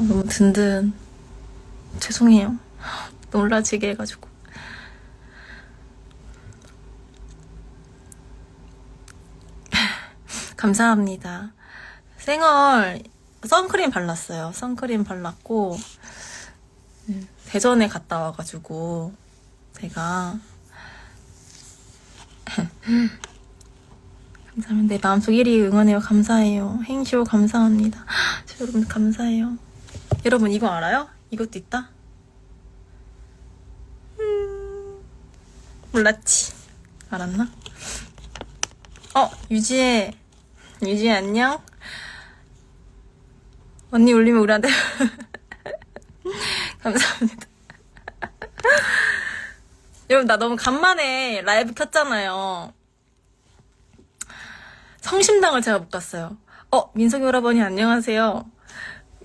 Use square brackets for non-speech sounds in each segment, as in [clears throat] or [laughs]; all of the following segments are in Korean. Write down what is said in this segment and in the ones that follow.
너무 든든. 죄송해요. 놀라지게 해가지고. [laughs] 감사합니다. 생얼 선크림 발랐어요. 선크림 발랐고 음, 대전에 갔다 와가지고 제가 [laughs] 감사합니다. 내 마음속 1위 응원해요. 감사해요. 행쇼 감사합니다. [gasps] 저 여러분 감사해요. 여러분 이거 알아요? 이것도 있다? 음, 몰랐지. 알았나? 어, 유지혜. 유지혜 안녕? 언니 울리면 우리한테. [laughs] 감사합니다. [laughs] 여러분, 나 너무 간만에 라이브 켰잖아요. 성심당을 제가 못 갔어요. 어, 민석이 오라버니 안녕하세요.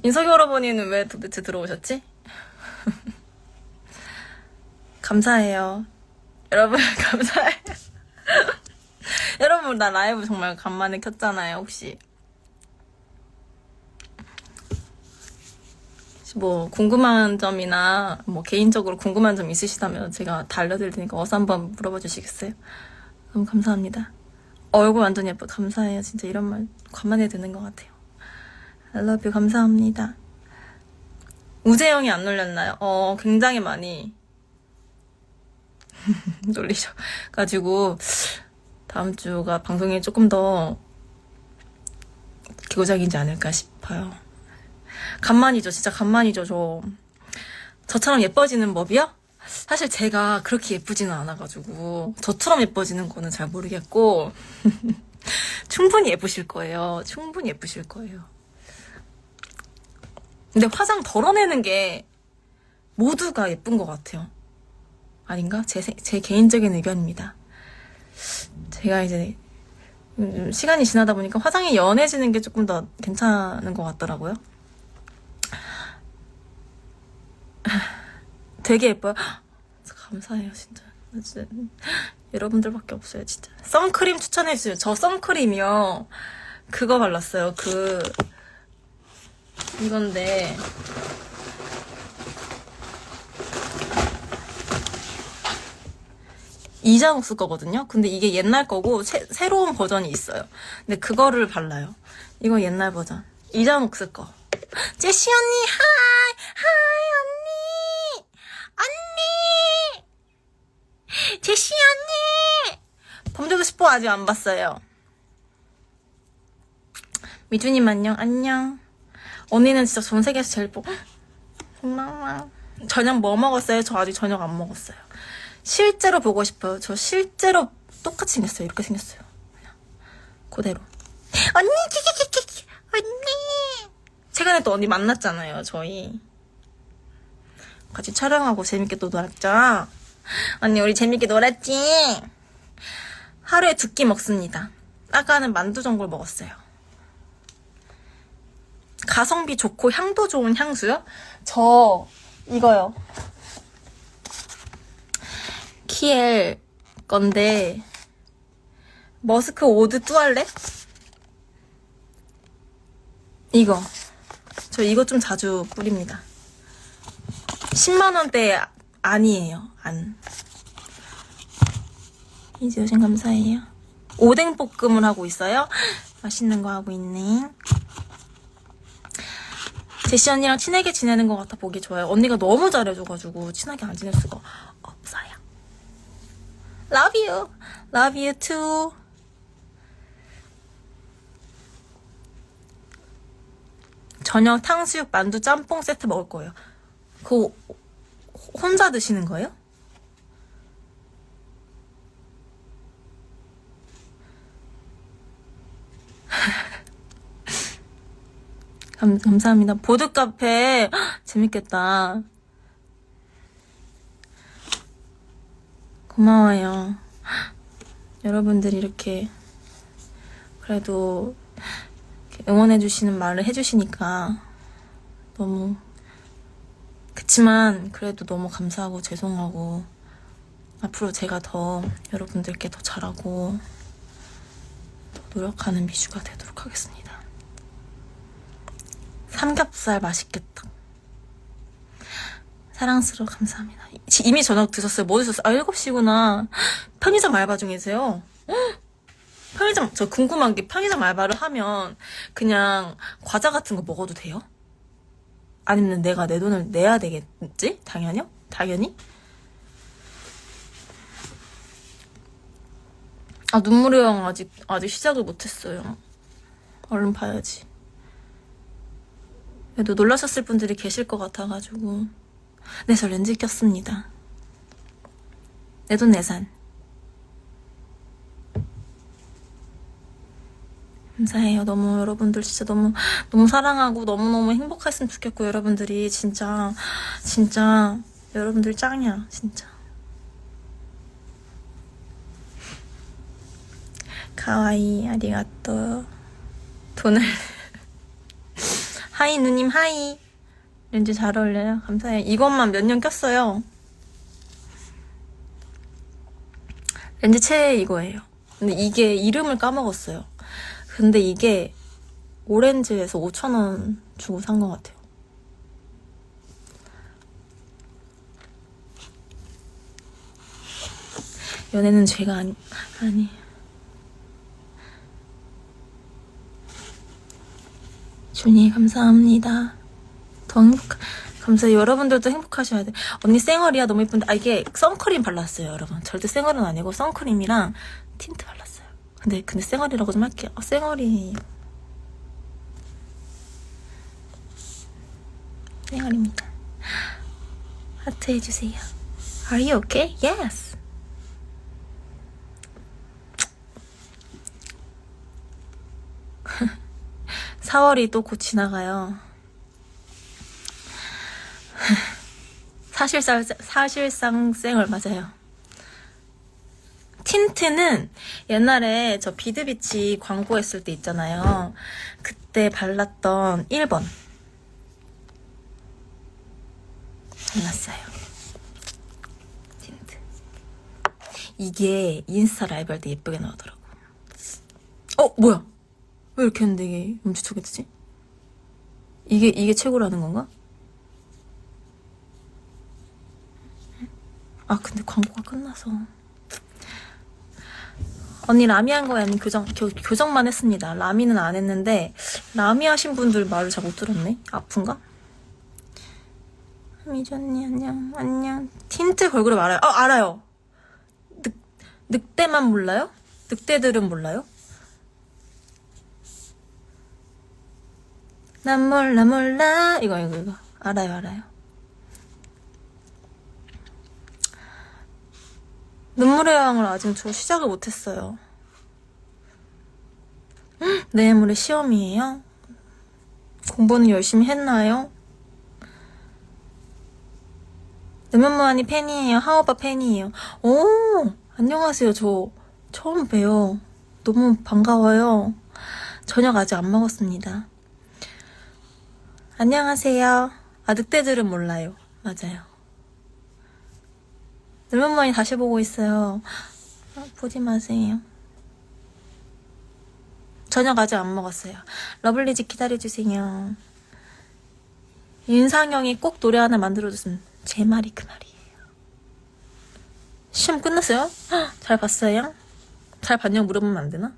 민석이 오라버니는 왜 도대체 들어오셨지? [laughs] 감사해요. 여러분, [laughs] 감사해요. [laughs] 여러분, 나 라이브 정말 간만에 켰잖아요, 혹시. 뭐, 궁금한 점이나, 뭐, 개인적으로 궁금한 점 있으시다면 제가 다 알려드릴 테니까 어서 한번 물어봐 주시겠어요? 너무 감사합니다. 얼굴 완전 예뻐. 감사해요. 진짜 이런 말 간만에 듣는 것 같아요. I love you. 감사합니다. 우재영이 안 놀렸나요? 어, 굉장히 많이 [laughs] 놀리셔가지고, 다음 주가 방송이 조금 더 기고작이지 않을까 싶어요. 간만이죠. 진짜 간만이죠. 저. 저처럼 예뻐지는 법이요? 사실 제가 그렇게 예쁘지는 않아가지고 저처럼 예뻐지는 거는 잘 모르겠고 [laughs] 충분히 예쁘실 거예요. 충분히 예쁘실 거예요. 근데 화장 덜어내는 게 모두가 예쁜 것 같아요. 아닌가? 제, 세- 제 개인적인 의견입니다. 제가 이제 음, 시간이 지나다 보니까 화장이 연해지는 게 조금 더 괜찮은 것 같더라고요. [laughs] 되게 예뻐요. [gasps] 감사해요, 진짜. 나 진짜 여러분들밖에 없어요, 진짜. 선크림 추천해주세요. 저 선크림이요. 그거 발랐어요. 그 이건데 이자옥스 거거든요. 근데 이게 옛날 거고 새, 새로운 버전이 있어요. 근데 그거를 발라요. 이거 옛날 버전. 이자옥스 거. 제시 언니 하이 하이 언니 언니 제시 언니 범죄도 싶어 아직 안 봤어요. 미주님 안녕 안녕. 언니는 진짜 전 세계에서 제일 뽀. 고마워. 저녁 뭐 먹었어요? 저 아직 저녁 안 먹었어요. 실제로 보고 싶어요. 저 실제로 똑같이 생겼어요. 이렇게 생겼어요. 그냥 그대로. 언니, 키키키키, 언니. 최근에 또 언니 만났잖아요. 저희 같이 촬영하고 재밌게 또 놀았죠. 언니 우리 재밌게 놀았지. 하루에 두 끼 먹습니다. 아까는 만두 전골 먹었어요. 가성비 좋고 향도 좋은 향수요? 저 이거요. 키엘 건데 머스크 오드 뚜알렛? 이거 저 이거 좀 자주 뿌립니다 10만원대 아니에요 안 이지우신 감사해요 오뎅 볶음을 하고 있어요 [gasps] 맛있는 거 하고 있네 제시 언니랑 친하게 지내는 것 같아 보기 좋아요 언니가 너무 잘해줘가지고 친하게 안 지낼 수가 없어요 Love you. Love you too. 저녁 탕수육 만두 짬뽕 세트 먹을 거예요. 그거 혼자 드시는 거예요? [laughs] 감, 감사합니다. 보드 카페 [gasps] 재밌겠다. 고마워요. [gasps] 여러분들이 이렇게 그래도 응원해주시는 말을 해주시니까 너무 그치만 그래도 너무 감사하고 죄송하고 앞으로 제가 더 여러분들께 더 잘하고 더 노력하는 미주가 되도록 하겠습니다. 삼겹살 맛있겠다. 사랑스러워 감사합니다. 지- 이미 저녁 드셨어요? 뭐 드셨어요? 아 7시구나. 편의점 알바 중이세요? 헉! [gasps] 편의점 저 궁금한 게 편의점 알바를 하면 그냥 과자 같은 거 먹어도 돼요? 아니면 내가 내 돈을 내야 되겠지? 당연히요? 당연히? 아 눈물의 영 아직 아직 시작을 못했어요. 얼른 봐야지. 그래도 놀라셨을 분들이 계실 것 같아가지고 네 저 렌즈 꼈습니다. 내돈 내산. 감사해요. 너무 여러분들 진짜 너무 너무 사랑하고 너무 너무 행복했으면 좋겠고 여러분들이 진짜 진짜 여러분들 짱이야 진짜. 가와이 아리가또 돈을 하이 누님 하이. 렌즈 잘 어울려요. 감사해요. 이것만 몇 년 꼈어요? 렌즈 최애 이거예요. 근데 이게 이름을 까먹었어요. 근데 이게 오렌지에서 5천원 주고 산 것 같아요. 연애는 죄가 아니 아니 준이 감사합니다. 더 행복, 감사해요. 여러분들도 행복하셔야 돼. 언니 쌩얼이야 너무 예쁜데 아 이게 선크림 발랐어요 여러분. 절대 쌩얼은 아니고 선크림이랑 틴트 발랐어요. 근데 근데 쌩얼이라고 좀 할게요. 어, 쌩얼이 쌩얼입니다. 하트 해주세요. Are you okay? Yes. [laughs] 사월이 또 곧 지나가요. 사실상, 사실상 쌩얼 맞아요. 틴트는 옛날에 저 비드비치 광고했을 때 있잖아요. 그때 발랐던 1번. 발랐어요. 틴트. 이게 인스타 라이브 할 때 예쁘게 나오더라고. 어, 뭐야? 왜 이렇게 했는데 이게 음주촉이 되지? 이게, 이게 최고라는 건가? 아, 근데 광고가 끝나서. 언니 라미 한 거야? 아니면 교정, 교, 교정만 했습니다. 라미는 안 했는데, 라미 하신 분들 말을 잘 못 들었네? 아픈가? 미주 언니, 안녕, 안녕. 틴트 걸그룹 알아요? 어, 알아요. 늑, 늑대만 몰라요? 늑대들은 몰라요? 난 몰라 몰라. 이거 이거 이거. 알아요 알아요. 눈물의 여왕을 아직 저 시작을 못했어요. 헉, 내일 모레 시험이에요? 공부는 열심히 했나요? 느면무한이 팬이에요? 하오바 팬이에요? 오 안녕하세요. 저 처음 봬요. 너무 반가워요. 저녁 아직 안 먹었습니다 안녕하세요. 아, 늑대들은 몰라요. 맞아요. 늘면머니 다시 보고 있어요. 아, 보지 마세요. 저녁 아직 안 먹었어요. 러블리즈 기다려주세요. 윤상형이 꼭 노래 하나 만들어줬으면 제 말이 그 말이에요. 시험 끝났어요? 헉, 잘 봤어요? 잘 봤냐고 물어보면 안 되나?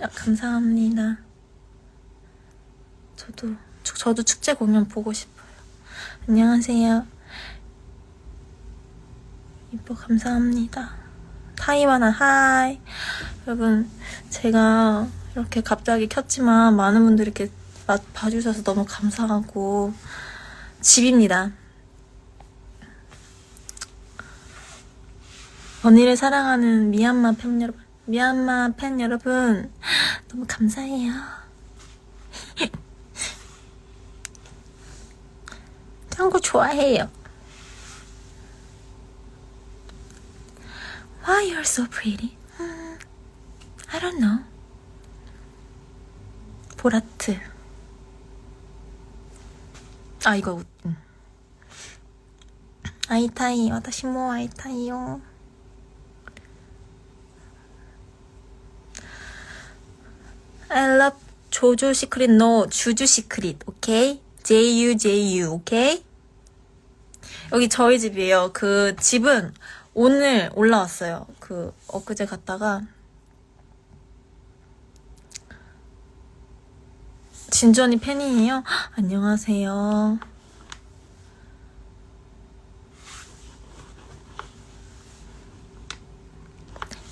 아, 감사합니다. 저도 저- 저도 축제 공연 보고 싶어요. 안녕하세요. 이뻐 감사합니다. 타이완한 하이. 여러분 제가 이렇게 갑자기 켰지만 많은 분들이 이렇게 봐- 봐주셔서 너무 감사하고 집입니다. 언니를 사랑하는 미얀마 팬 여러분, 미얀마 팬 여러분 너무 감사해요. 한국 좋아해요. Why you're so pretty? 음, I don't know. 보라트. 아 이거 음. 아이타이, 私も 아이타이요. I love 조조 시크릿, no 주주 시크릿, 오케이? J U J U, 오케이? 여기 저희 집이에요. 그 집은 오늘 올라왔어요. 그 엊그제 갔다가 진주 언니 팬이에요? 헉, [gasps] 안녕하세요.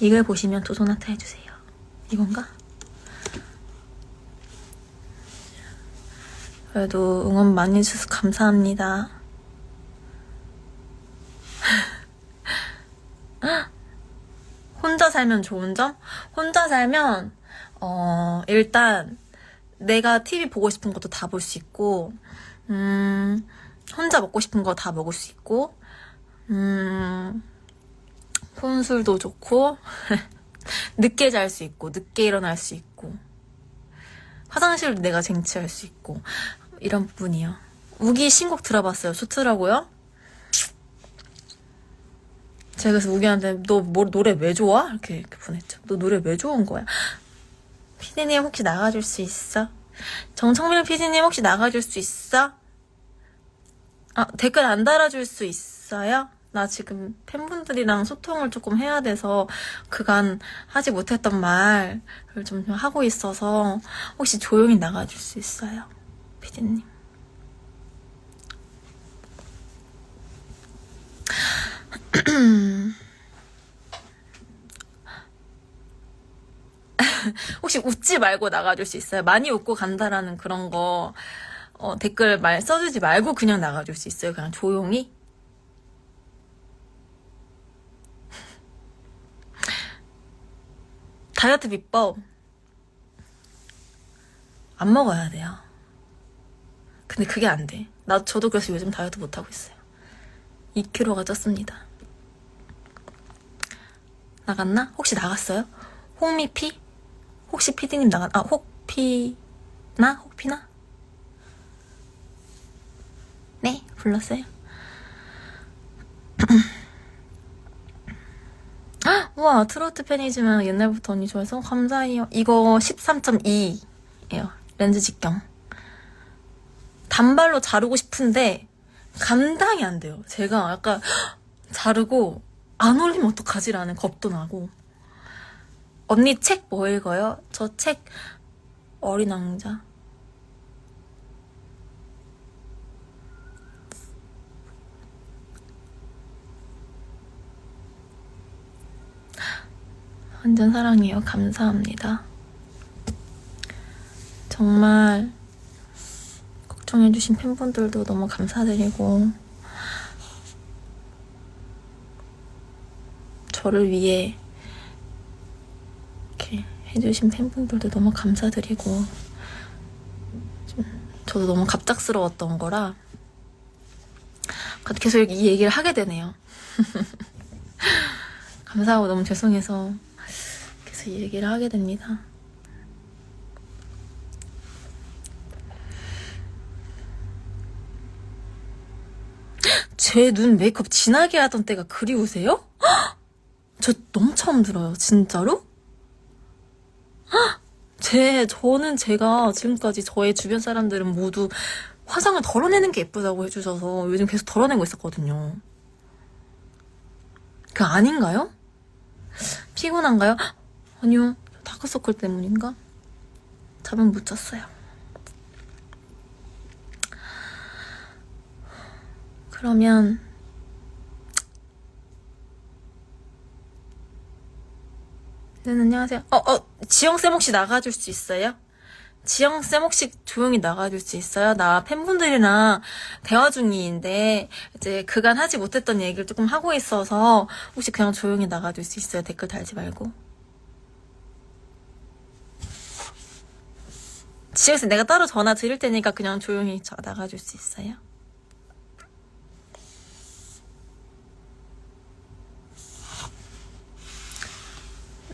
이걸 보시면 도도나타 해주세요. 이건가? 그래도 응원 많이 해주셔서 감사합니다. 혼자 살면 좋은 점? 혼자 살면, 어, 일단, 내가 TV 보고 싶은 것도 다 볼 수 있고, 음, 혼자 먹고 싶은 거 다 먹을 수 있고, 음, 혼술도 좋고, [laughs] 늦게 잘 수 있고, 늦게 일어날 수 있고, 화장실도 내가 쟁취할 수 있고, 이런 부분이요. 우기 신곡 들어봤어요. 좋더라고요. 제가 그래서 우기한테 너 뭐, 노래 왜 좋아? 이렇게, 이렇게 보냈죠. 너 노래 왜 좋은 거야? 피디님 혹시 나가줄 수 있어? 정청민 피디님 혹시 나가줄 수 있어? 아, 댓글 안 달아줄 수 있어요? 나 지금 팬분들이랑 소통을 조금 해야 돼서 그간 하지 못했던 말을 좀 하고 있어서 혹시 조용히 나가줄 수 있어요? 피디님. [clears throat] 혹시 웃지 말고 나가줄 수 있어요? 많이 웃고 간다라는 그런 거 어, 댓글 말 써주지 말고 그냥 나가줄 수 있어요? 그냥 조용히? [laughs] 다이어트 비법 안 먹어야 돼요. 근데 그게 안 돼. 나 저도 그래서 요즘 다이어트 못 하고 있어요. 2kg가 쪘습니다. 나갔나? 혹시 나갔어요? 홍미피? 혹시 피디님 나간, 아, 혹피나? 혹피나? 네, 불렀어요. [clears throat] 우와, 트로트 팬이지만 옛날부터 언니 좋아해서 감사해요. 이거 13.2예요. 렌즈 직경. 단발로 자르고 싶은데 감당이 안 돼요. 제가 약간 [gasps] 자르고 안 올리면 어떡하지라는 겁도 나고. 언니 책 뭐 읽어요? 저 책 어린 왕자. 완전 사랑해요. 감사합니다. 정말 걱정해주신 팬분들도 너무 감사드리고 저를 위해 이렇게 해주신 팬분들도 너무 감사드리고 좀 저도 너무 갑작스러웠던 거라 계속 이 얘기를 하게 되네요. [laughs] 감사하고 너무 죄송해서 계속 이 얘기를 하게 됩니다. [gasps] 제 눈 메이크업 진하게 하던 때가 그리우세요? [gasps] 저 너무 처음 들어요. 진짜로? 제, 저는 제가 지금까지 저의 주변 사람들은 모두 화장을 덜어내는 게 예쁘다고 해주셔서 요즘 계속 덜어내고 있었거든요. 그 아닌가요? 피곤한가요? 아니요. 다크서클 때문인가? 잠은 못 잤어요. 그러면 네, 안녕하세요. 어, 어, 지영쌤 혹시 나가줄 수 있어요? 지영쌤 혹시 조용히 나가줄 수 있어요? 나 팬분들이랑 대화 중인데, 이제 그간 하지 못했던 얘기를 조금 하고 있어서, 혹시 그냥 조용히 나가줄 수 있어요? 댓글 달지 말고. 지영쌤 내가 따로 전화 드릴 테니까 그냥 조용히 저 나가줄 수 있어요?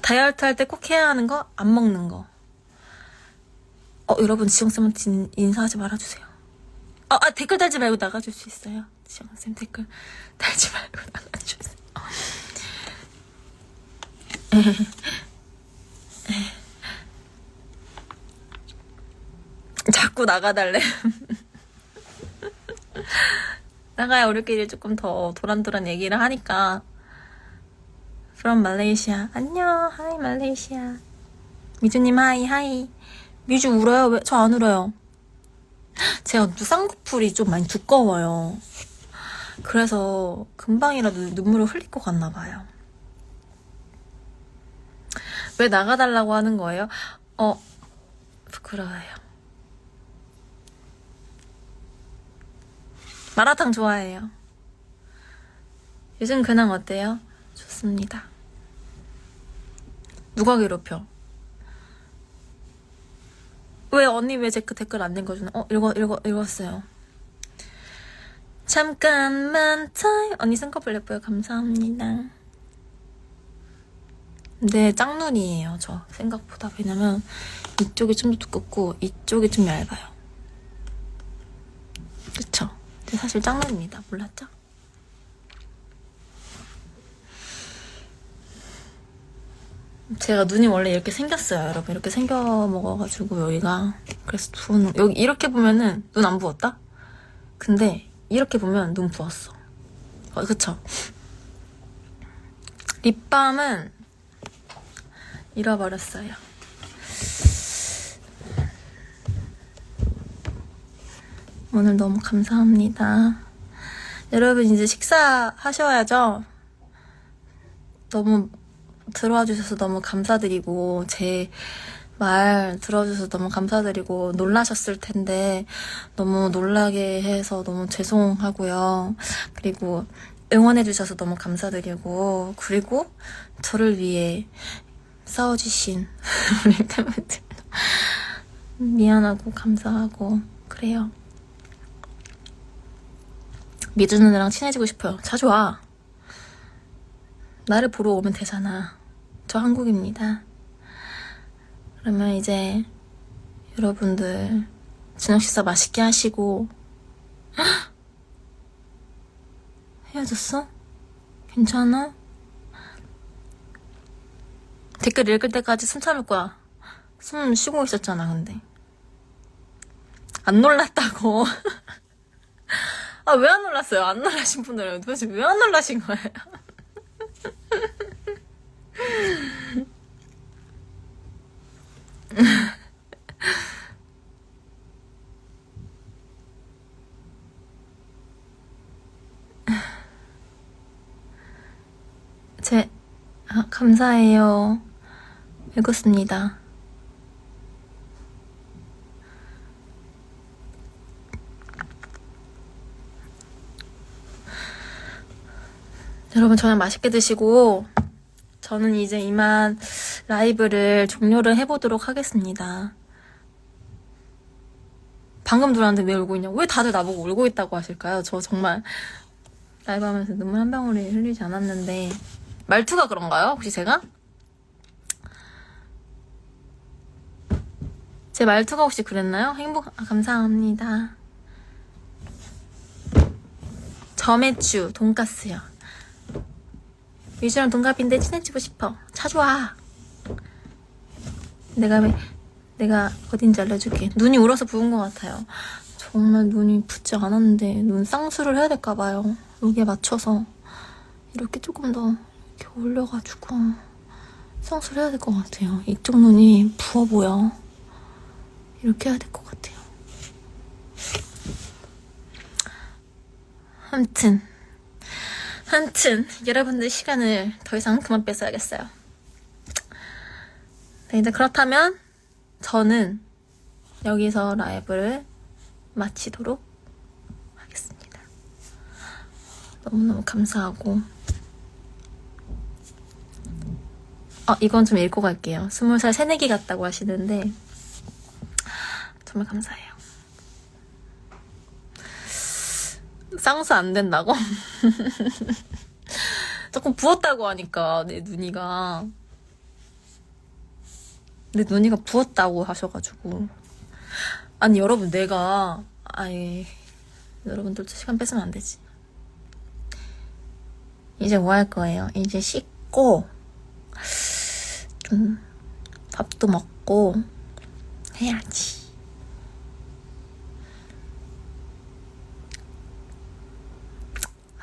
다이어트 할 때 꼭 해야 하는 거, 안 먹는 거. 어, 여러분, 지영 쌤한테 인- 인사하지 말아주세요. 어, 아, 댓글 달지 말고 나가줄 수 있어요? 지영 쌤 댓글 달지 말고 [laughs] 나가주세요. [laughs] 자꾸 나가달래. [laughs] 나가야 우리끼리 조금 더 도란도란 얘기를 하니까. From 말레이시아. 안녕. 하이 말레이시아. 미주님 하이 하이. 미주 울어요? 왜? 저 안 울어요. 제가 쌍꺼풀이 좀 많이 두꺼워요. 그래서 금방이라도 눈물을 흘릴 것 같나 봐요. 왜 나가달라고 하는 거예요? 어, 부끄러워요. 마라탕 좋아해요. 요즘 근황 어때요? 좋습니다. 누가 괴롭혀? 왜 언니 왜제그 댓글 안 읽어주나? 어 읽어 읽어 읽었어요. 잠깐만 타임 언니 쌍꺼풀 예뻐요 감사합니다. 근데 짝눈이에요 저 생각보다 왜냐면 이쪽이 좀더 두껍고 이쪽이 좀 얇아요. 그쵸? 사실 짝눈입니다 몰랐죠? 제가 눈이 원래 이렇게 생겼어요, 여러분. 이렇게 생겨 먹어가지고 여기가 그래서 눈 여기 이렇게 보면은 눈 안 부었다. 근데 이렇게 보면 눈 부었어. 어, 그쵸? 립밤은 잃어버렸어요. 오늘 너무 감사합니다. 여러분 이제 식사하셔야죠. 너무 들어와 주셔서 너무 감사드리고 제 말 들어주셔서 너무 감사드리고 놀라셨을 텐데 너무 놀라게 해서 너무 죄송하고요. 그리고 응원해 주셔서 너무 감사드리고 그리고 저를 위해 싸워주신 [laughs] 우리 팬분들 미안하고 감사하고 그래요. 미주 누나랑 친해지고 싶어요. 자주 와. 나를 보러 오면 되잖아. 저 한국입니다. 그러면 이제 여러분들 저녁 식사 맛있게 하시고 헉! [gasps] 헤어졌어? 괜찮아? 댓글 읽을 때까지 숨 참을 거야. 숨 쉬고 있었잖아, 근데. 안 놀랐다고. [laughs] 아, 왜 안 놀랐어요? 안 놀라신 분들은 도대체 왜 안 놀라신 거예요? [laughs] 제, 아, 감사해요. 읽었습니다. 여러분, 저녁 맛있게 드시고, 저는 이제 이만 라이브를 종료를 해보도록 하겠습니다. 방금 들어왔는데 왜 울고 있냐고? 왜 다들 나보고 울고 있다고 하실까요? 저 정말 라이브 하면서 눈물 한 방울이 흘리지 않았는데, 말투가 그런가요? 혹시 제가? 제 말투가 혹시 그랬나요? 행복, 아, 감사합니다. 점액추, 돈가스요. 유주랑 동갑인데 친해지고 싶어. 자주 와. 내가 왜, 내가 어딘지 알려줄게. 눈이 울어서 부은 것 같아요. 정말 눈이 붓지 않았는데, 눈 쌍수를 해야 될까 봐요. 여기에 맞춰서. 이렇게 조금 더 이렇게 올려가지고, 쌍수를 해야 될 것 같아요. 이쪽 눈이 부어 보여. 이렇게 해야 될 것 같아요. 아무튼. 아무튼 여러분들 시간을 더 이상 그만 뺏어야겠어요. 네, 이제 그렇다면 저는 여기서 라이브를 마치도록 하겠습니다. 너무너무 감사하고 아 이건 좀 읽고 갈게요. 스물 살 새내기 같다고 하시는데 정말 감사해요. 쌍수 안 된다고? [laughs] 조금 부었다고 하니까 내 눈이가 내 눈이가 부었다고 하셔가지고 아니 여러분 내가 아예 여러분들도 시간 뺏으면 안 되지 이제 뭐 할 거예요? 이제 씻고 좀 밥도 먹고 해야지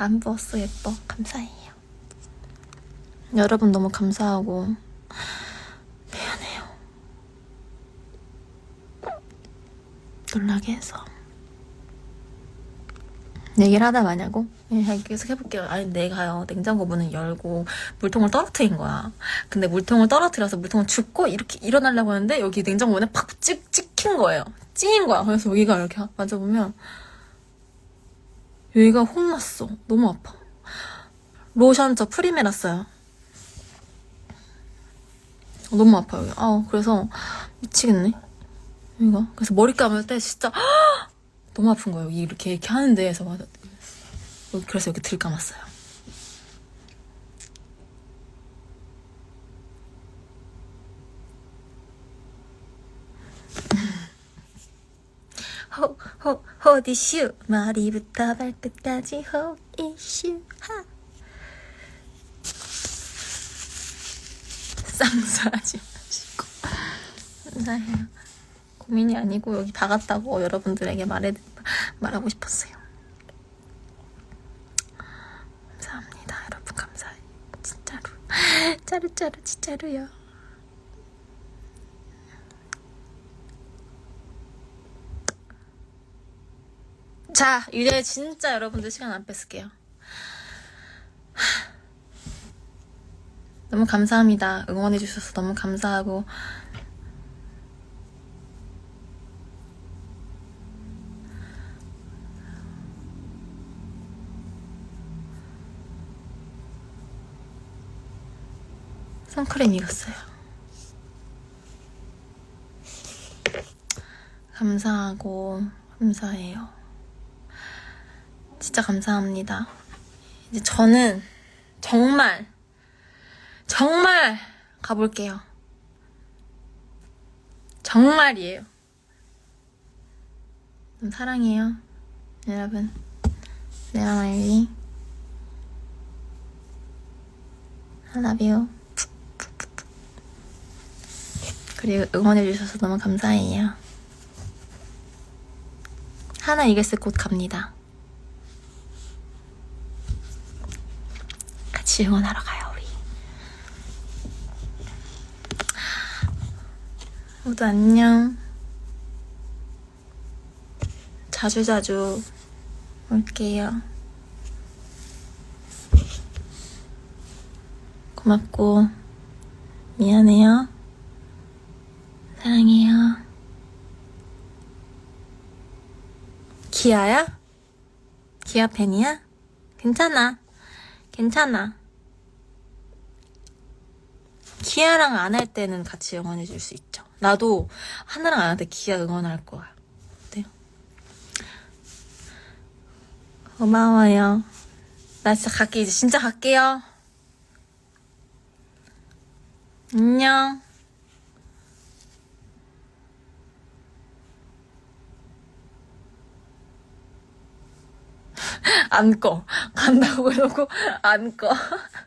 안 부었어 예뻐 감사해요 여러분 너무 감사하고 미안해요 놀라게 해서 얘기를 하다 마냐고? 예, 계속 해볼게요. 아니, 내가요, 냉장고 문을 열고, 물통을 떨어뜨린 거야. 근데 물통을 떨어뜨려서 물통을 줍고, 이렇게 일어나려고 하는데, 여기 냉장고 문에 팍 찍, 찍힌 거예요. 찌인 거야. 그래서 여기가 이렇게 만져보면, 여기가 홍났어. 너무 아파. 로션 저 프리메라 써요. 너무 아파요. 여기. 아, 그래서 미치겠네. 여기가. 그래서 머리 감을 때 진짜, [gasps] 너무 아픈 거예요. 이렇게 이렇게 하는 데에서 맞아. 여기 그래서 여기 들 감았어요. 호, 호, 호디슈. 머리부터 발끝까지 호이슈. 하. 쌍수하지 마시고. 감사해요 고민이 아니고 여기 박았다고 여러분들에게 말해, 말하고 싶었어요. 감사합니다 여러분. 감사해요. 진짜로. [laughs] 짜루짜루 진짜로요 자, 이제 진짜 여러분들 시간 안 뺏을게요. 너무 감사합니다. 응원해주셔서 너무 감사하고. 선크림 익었어요. 감사하고, 감사해요. 진짜 감사합니다. 이제 저는 정말, 정말 가볼게요. 정말이에요. 좀 사랑해요. 여러분. 내가 말리. I love you. 그리고 응원해주셔서 너무 감사해요. 하나 이글스 곧 갑니다. 같이 응원하러 가요, 우리. 모두 안녕. 자주자주 올게요. 고맙고, 미안해요. 사랑해요. 기아야? 기아 팬이야? 괜찮아. 괜찮아. 키아랑 안 할 때는 같이 응원해 줄 수 있죠. 나도 하나랑 안 할 때 키아 응원할 거야. 어때요? 고마워요. 나 진짜 갈게. 이제 진짜 갈게요. 안녕. [laughs] 안 꺼. 간다고 해놓고 안 꺼. [laughs]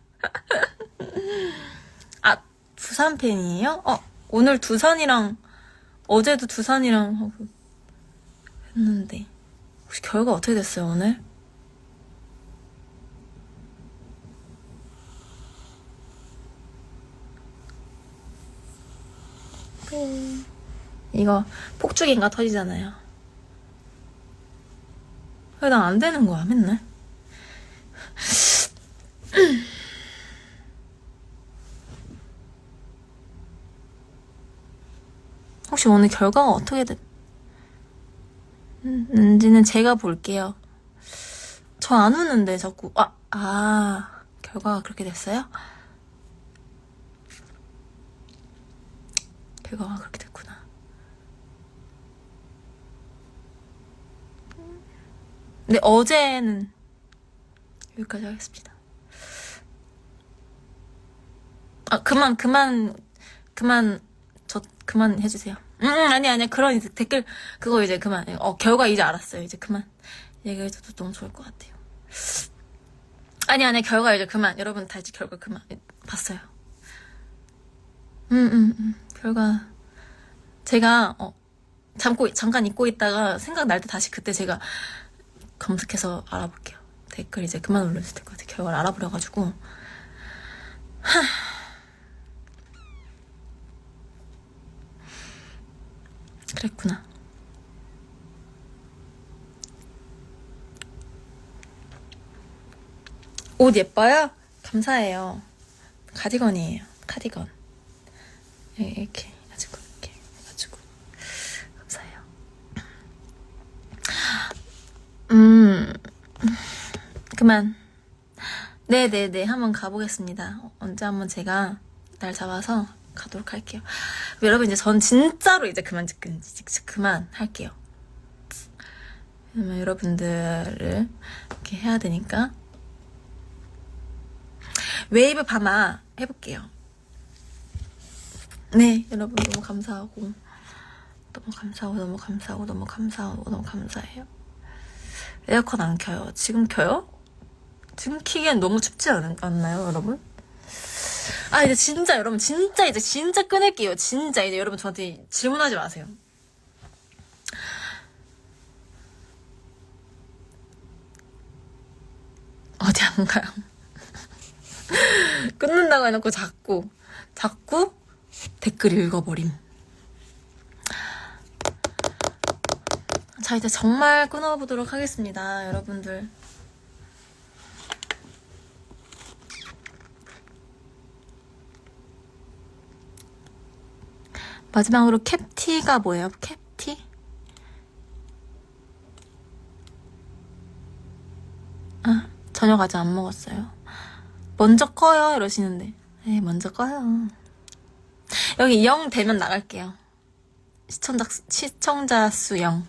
아, 부산 팬이에요? 어, 오늘 두산이랑, 어제도 두산이랑 하고 했는데. 혹시 결과 어떻게 됐어요, 오늘? 음. 이거 폭죽인가 터지잖아요. 왜 난 안 되는 거야, 맨날? 혹시 오늘 결과가 어떻게 됐는지는 제가 볼게요. 저 안 우는데 자꾸, 아, 아, 결과가 그렇게 됐어요? 결과가 그렇게 됐구나. 근데 어제는 여기까지 하겠습니다. 아, 그만, 그만, 그만, 저, 그만 해주세요. 음, 아니, 아니, 그런 이제 댓글, 그거 이제 그만. 어, 결과 이제 알았어요. 이제 그만. 얘기해줘도 너무 좋을 것 같아요. 아니, 아니, 결과 이제 그만. 여러분 다 이제 결과 그만. 봤어요. 음, 음, 음. 결과. 제가, 어, 잠고, 잠깐 잊고 있다가 생각날 때 다시 그때 제가 검색해서 알아볼게요. 댓글 이제 그만 올려주실 것 같아요. 결과를 알아버려가지고. 하. 그랬구나. 옷 예뻐요? 감사해요. 가디건이에요. 카디건. 예, 이렇게 해가지고 이렇게 해가지고 감사해요. 음 그만. 네네네 한번 가보겠습니다. 언제 한번 제가 날 잡아서 가도록 할게요. 여러분 이제 전 진짜로 이제 그만 진짜 그만 할게요. 왜냐면 여러분들을 이렇게 해야 되니까. 웨이브 파마 해볼게요. 네, 여러분 너무 감사하고 너무 감사하고 너무 감사하고 너무 감사하고 너무 감사해요. 에어컨 안 켜요. 지금 켜요? 지금 키기엔 너무 춥지 않, 않나요, 여러분? 아 이제 진짜 여러분 진짜 이제 진짜 끊을게요. 진짜 이제 여러분 저한테 질문하지 마세요. 어디 안 가요? [laughs] 끊는다고 해놓고 자꾸 자꾸 댓글 읽어버림. 자 이제 정말 끊어보도록 하겠습니다, 여러분들. 마지막으로 캡티가 뭐예요? 캡티? 아, 저녁 아직 안 먹었어요. 먼저 꺼요 이러시는데. 에 먼저 꺼요. 여기 0 되면 나갈게요. 시청자, 시청자 수 0.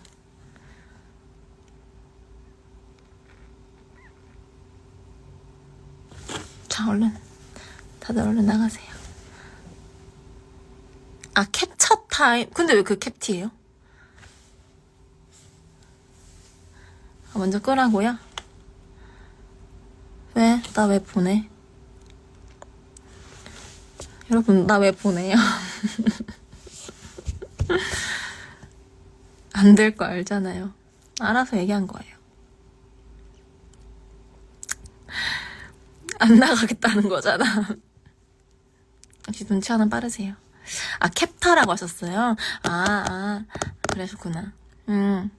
자, 얼른. 다들 얼른 나가세요. 아, 캡 처 타임. 근데 왜 그 캡티예요? 아, 먼저 끄라고요? 왜? 나 왜 보내? 여러분, 나 왜 보내요? [laughs] 안 될 거 알잖아요. 알아서 얘기한 거예요. 안 나가겠다는 거잖아. [laughs] 역시 눈치 하나 빠르세요. 아, 캡타라고 하셨어요? 아, 아, 그러셨구나. 음.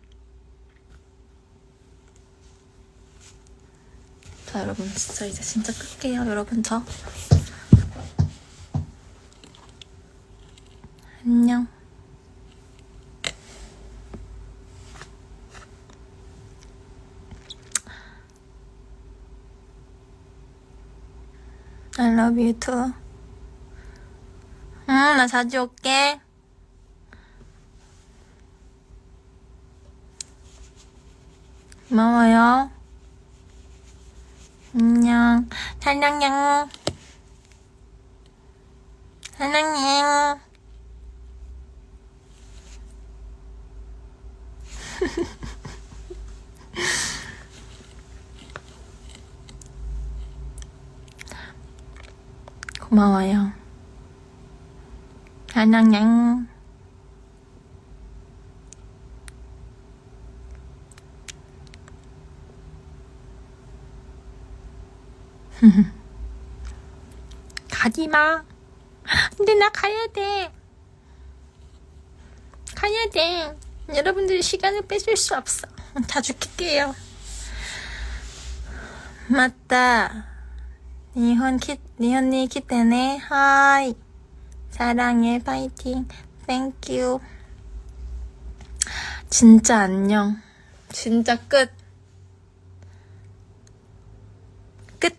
자, 여러분, 진짜 이제 진짜 끌게요, 여러분, 저. 안녕. I love you too. 응, 나 올게. 고마워요. 안녕. 사랑해. 사랑해. [laughs] 고마워요. 사랑해. [laughs] 가지마. 근데 나 가야 돼. 가야 돼. 여러분들 시간을 뺏을 수 없어. [laughs] 다 죽일게요. 맞다. 니혼 키, 니혼니 키테네. 하이. 사랑해. 파이팅. 땡큐. 진짜 안녕. 진짜 끝. 끝.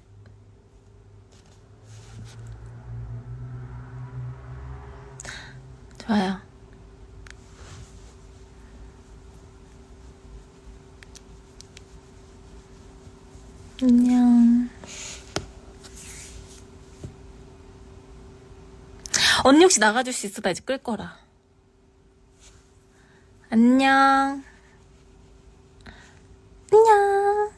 좋아요. 안녕. 언니 혹시 나가줄 수 있어? 나 이제 끌 거라. 안녕. 안녕.